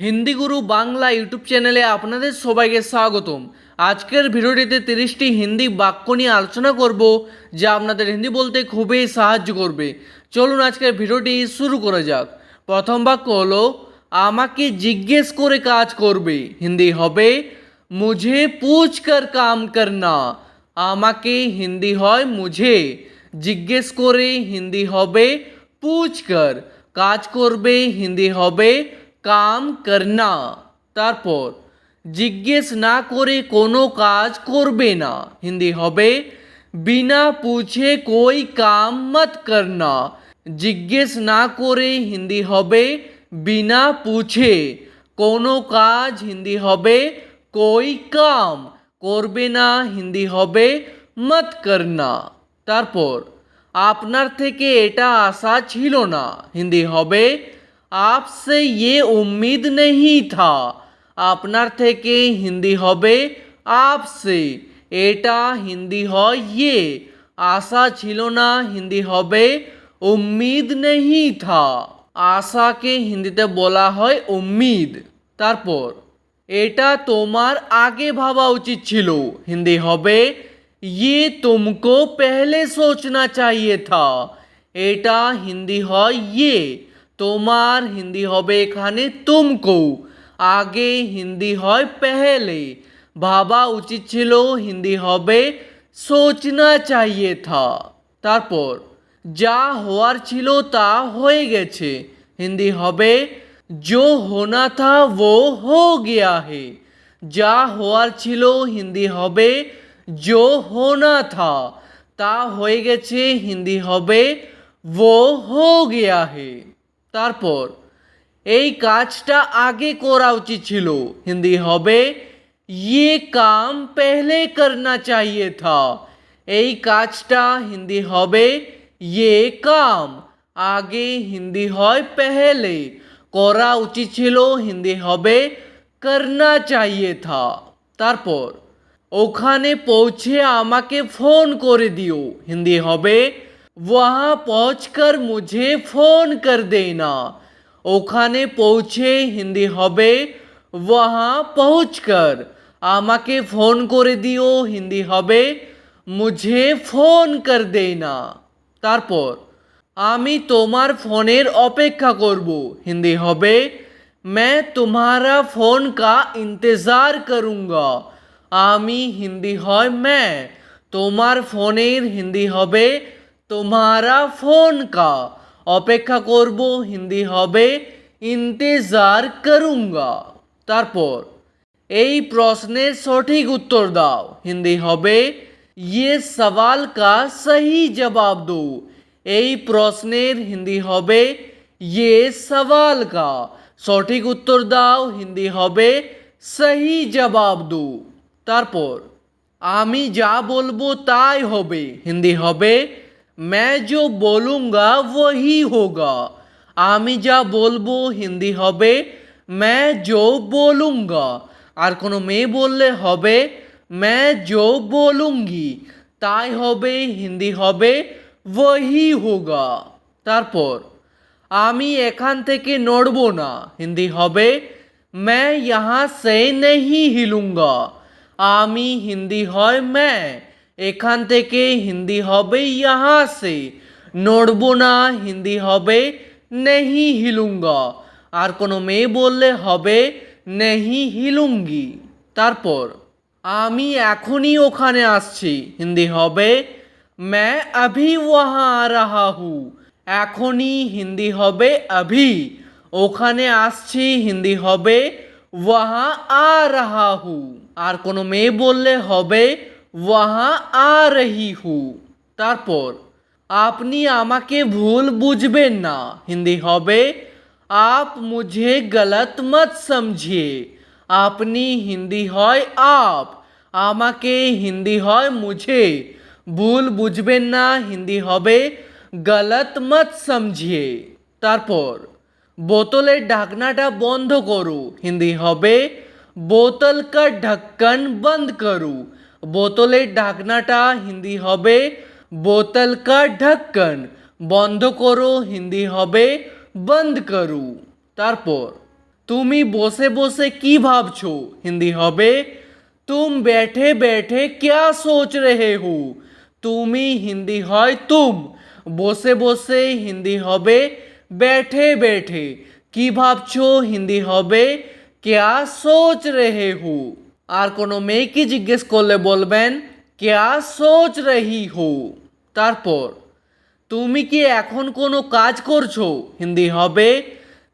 হিন্দি গুরু Bangla YouTube চ্যানেলে আপনাদের সবাইকে স্বাগতম। আজকের ভিডিওটিতে তিরিশটি হিন্দি বাক্য নিয়ে আলোচনা করব, যা আপনাদের হিন্দি বলতে খুবই সাহায্য করবে। চলুন আজকের ভিডিওটি শুরু করা যাক। প্রথম বাক্য হলো, আমাকে জিজ্ঞেস করে কাজ করবে। হিন্দি হবে, মুঝে পুছ কর কাম করনা। আমাকে হিন্দি হয়, মুঝে। জিজ্ঞেস করে হিন্দি হবে, পুছ কর। কাজ করবে, হিন্দি হবে কাম করনা। তারপর, জিজ্ঞেস না করে কোনো কাজ করবে না। হিন্দি হবে, বিনা পুছে কই কাম মত করনা। জিজ্ঞেস না করে হিন্দি হবে, বিনা পুছে। কোনো কাজ হিন্দি হবে, কই কাম। করবে না, হিন্দি হবে, মত করনা। তারপর, আপনার থেকে এটা আশা ছিল না। হিন্দি হবে আপসে ইয়ে উম্মিদ নেহি থা আপনার থেকে হিন্দি হবে আপসে এটা হিন্দি হয় ইয়ে আশা ছিল না হিন্দি হবে উম্মিদ নেহি থা আশাকে হিন্দিতে বলা হয় উম্মিদ তারপর এটা তোমার আগে ভাবা উচিত ছিল হিন্দি হবে ইয়ে তুমকো পেহলে সোচনা চাইয়ে থা এটা হিন্দি হয় ইয়ে তোমার হিন্দি হবে এখানে তুমকো। আগে হিন্দি হয় পেহেলে। ভাবা উচিত ছিল হিন্দি হবে সোচনা চাইয়ে থা। তারপর, যা হওয়ার ছিল তা হয়ে গেছে। হিন্দি হবে জো হোনা থা ও হো গিয়া হে। যা হওয়ার ছিল হিন্দি হবে জো হোনা থা। তা হয়ে গেছে হিন্দি হবে, ও হো গিয়া হে। তারপর, এই কাজটা আগে করা উচিত ছিল। হিন্দি হবে ইয়ে কাম পেহলে করনা চাহিয়ে থা। এই কাজটা হিন্দি হবে ইয়ে কাম। আগে হিন্দি হয় পেহলে। করা উচিত ছিল, হিন্দি হবে, করনা চাহিয়ে থা। তারপর, ওখানে পৌঁছে আমাকে ফোন করে দিও। হিন্দি হবে वहाँ पहुँचकर मुझे फोन कर देना ওখানে পৌঁছে হিন্দি হবে वहाँ पहुँचकर আমাকে ফোন করে দিও হিন্দি হবে মুঝে ফোন কর দেনা তারপর আমি তোমার ফোনের অপেক্ষা করব হিন্দি হবে मैं तुम्हारा फोन का इंतज़ार करूँगा আমি হিন্দি হয় मैं তোমার ফোনের হিন্দি হবে তোমারা ফোন কা অপেক্ষা করব হিন্দি হবে ইন্তেজার করুঙ্গা তারপর এই প্রশ্নের সঠিক উত্তর দাও হিন্দি হবে ইয়ে সওয়াল কা সহি জবাব দো এই প্রশ্নের হিন্দি হবে ইয়ে সওয়াল কা সঠিক উত্তর দাও হিন্দি হবে সহি জবাব দো তারপর আমি যা বলব তাই হবে হিন্দি হবে मैं जो बोलूँगा वही होगा আমি যা বলবো হিন্দি হবে मैं जो बोलूँगा আর কোনো মেয়ে বললে হবে मैं जो बोलूँगी তাই হবে হিন্দি হবে वही होगा তারপর আমি এখান থেকে নড়বো না হিন্দি হবে मैं यहाँ से नहीं हिलूँगा আমি হিন্দি হয় मैं এখান থেকে হিন্দি হবে ইহা সে, নড়বো না হিন্দি হবে নেহি হিলুঙ্গা। আর কোনো মেয়ে বললে হবে নেহি হিলুঙ্গি। তারপর, আমি এখনই ওখানে আসছি, হিন্দি হবে ম্যা আভি ওয়াহা রাহা হু এখনই হিন্দি হবে আভি। ওখানে আসছি, হিন্দি হবে ওয়াহা আ রাহা হু আর কোনো মেয়ে বললে হবে ওয়াহা আ রহি হু তারপর আপনি আমাকে ভুল বুঝবেন না হিন্দি হবে আপ মুঝে গলত মত সমঝিয়ে আপনি হিন্দি হয় আপ আমাকে হিন্দি হয় মুঝে ভুল বুঝবেন না হিন্দি হবে গলত মত সমঝিয়ে তারপর বোতলের ঢাকনাটা বন্ধ করো হিন্দি হবে বোতল কা ঢাক্কন বন্ধ করু बोतल ढाकनाटा हिंदी हबे, बोतल का ढक्कन। बंद करो, हिंदी हबे, बंद करो। तारपर, तुमी बसे बसे की भावछो हिंदी हबे, तुम बैठे बैठे क्या सोच रहे हो? तुमी हिंदी हय तुम। बसे बसे हिंदी हबे, बैठे बैठे। की भावछो हिंदी हबे, क्या सोच रहे हो? আর কোনো মেয়েকে জিজ্ঞেস করলে বলবেন, কেয়া সোচ রহি হো? তারপর, তুমি কি এখন কোনো কাজ করছ? হিন্দি হবে,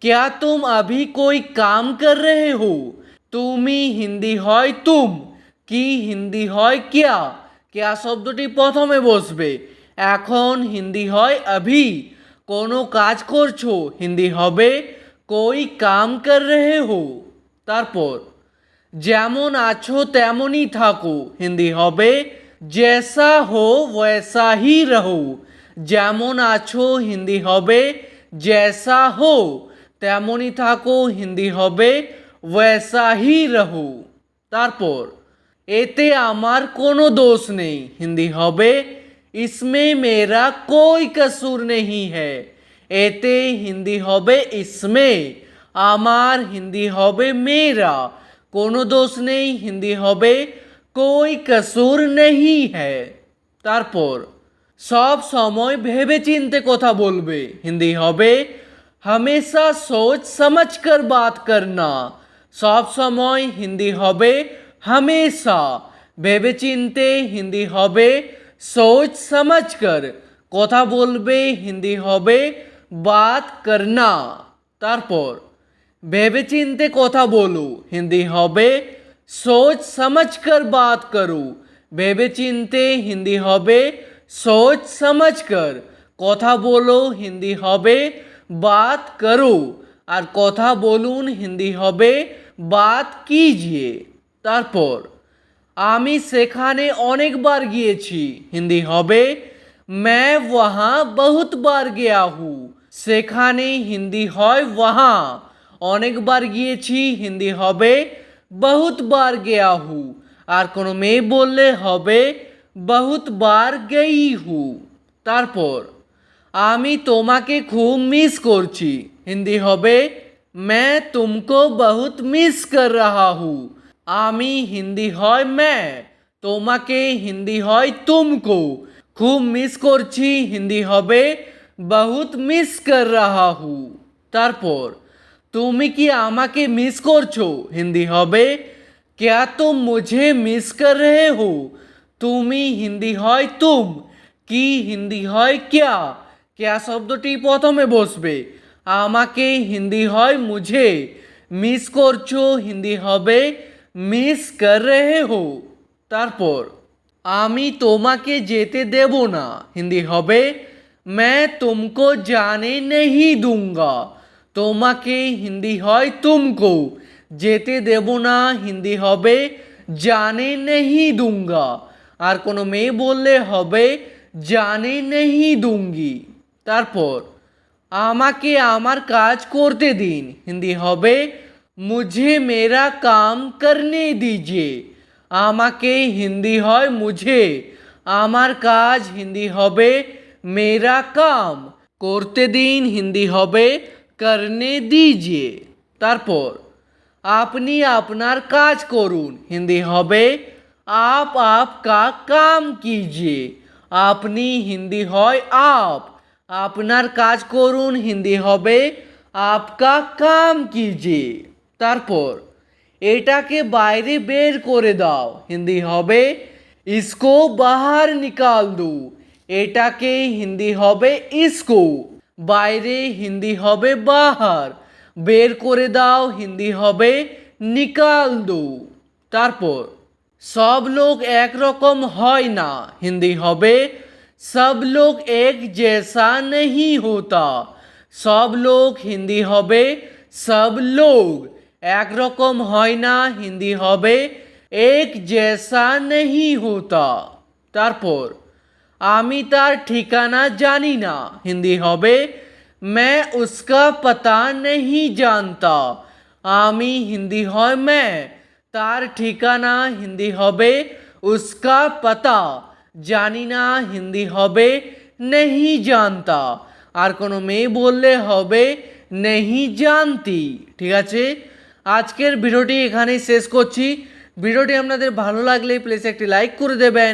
কেয়া তুম আভি কই কাম কর রেহে হো? তুমি হিন্দি হয় তুম, কি হিন্দি হয় কেয়া? কেয়া শব্দটি প্রথমে বসবে, এখন হিন্দি হয় আভি, কোনো কাজ করছ? হিন্দি হবে, কই কাম কর রেহে হো? তারপর যেমন আছো তেমনই থাকো। হিন্দি হবে, জেসা হো ওয়েসা হি রহো। যেমন আছো, হিন্দি হবে, জেসা হো। তেমনই থাকো, হিন্দি হবে, ওয়েসা হি রহো। তারপর, এতে আমার কোনো দোষ নেই। হিন্দি হবে, ইসমে মেরা কোই কসুর নেই হ্যায়। এতে হিন্দি হবে, ইসমে। আমার হিন্দি হবে, মেরা। কোনো দোষ নেই হিন্দি হবে কোই কসুর নেই হ্যায় তারপর সব সময় ভেবে চিনতে কথা বলবে হিন্দি হবে হামেশা সোচ সমঝ কর বাত করনা সব সময় হিন্দি হবে হামেশা ভেবে চিনতে হিন্দি হবে সোচ সমঝ কর কথা বলবে হিন্দি হবে বাত করনা তারপর ভেবে চিনতে কথা বলো হিন্দি হবে সোচ সমঝ কর বাত করো ভেবে চিনতে হিন্দি হবে সোচ সমঝ কর কথা বলো হিন্দি হবে বাত করো আর কথা বলুন হিন্দি হবে বাত কিজিয়ে তারপর আমি সেখানে অনেকবার গিয়েছি হিন্দি হবে मैं वहाँ बहुत बार गया हूँ সেখানে হিন্দি হয় वहाँ অনেকবার গিয়েছি, হিন্দি হবে বহুত বার গেয়া হু আর কোনো মেয়ে বললে হবে বহুত বার গেই হু তারপর, আমি তোমাকে খুব মিস করছি। হিন্দি হবে ম্যা তুমকো বহুত মিস কর রাহা হু আমি হিন্দি হয় ম্যা তোমাকে হিন্দি হয় তুমকো। খুব মিস করছি, হিন্দি হবে, বহুত মিস কর রাহা হু তারপর তুমি কি আমাকে মিস করছো হিন্দি হবে क्या तुम मुझे मिस कर रहे हो তুমি হিন্দি হয় তুম কি হিন্দি হয় क्या क्या শব্দটি প্রথমে বসবে আমাকে হিন্দি হয় মুঝে মিস করছো হিন্দি হবে মিস কর রহে হো তারপর আমি তোমাকে যেতে দেব না হিন্দি হবে मैं तुमको जाने नहीं दूंगा তোমাকে হিন্দি হয় তুমকো। যেতে দেব না, হিন্দি হবে জানে নেহি দুঙ্গা। আর কোনো মেয়ে বললে হবে জানে নেহি দুঙ্গি। তারপর, আমাকে আমার কাজ করতে দিন, হিন্দি হবে মুঝে মেরা কাম করনে দিজিয়ে আমাকে হিন্দি হয় মুঝে, আমার কাজ হিন্দি হবে মেরা কাম। করতে দিন, হিন্দি হবে করনে দিজিয়ে তারপর আপনি আপনার কাজ করুন হিন্দি হবে আপ আপকা কাম কিজিয়ে আপনি হিন্দি হয় আপ আপনার কাজ করুন হিন্দি হবে আপকা কাম কিজিয়ে তারপর এটাকে বাইরে বের করে দাও হিন্দি হবে ইসকো বাহার নিকাল দো এটাকে হিন্দি হবে ইসকো বাইরে হিন্দি হবে বাহার। বের করে দাও, হিন্দি হবে নিকাল দো তারপর, সব লোক একরকম হয় না, হিন্দি হবে সব লোক এক জেসা নেই হতা। সব লোক হিন্দি হবে সব লোক, একরকম হয় না, হিন্দি হবে এক জেসা নেই হতা। তারপর আমি তার ঠিকানা জানি না হিন্দি হবে मैं उसका पता नहीं जानता আমি হিন্দি হয় मैं তার ঠিকানা হিন্দি হবে উসকা পাতা জানি না হিন্দি হবে নেহি জানতা আর কোনো মেয়ে বললে হবে নেহি জানতি ঠিক আছে আজকের ভিডিওটি এখানেই শেষ করছি ভিডিওটি আপনাদের ভালো লাগলে প্লিজ একটি লাইক করে দেবেন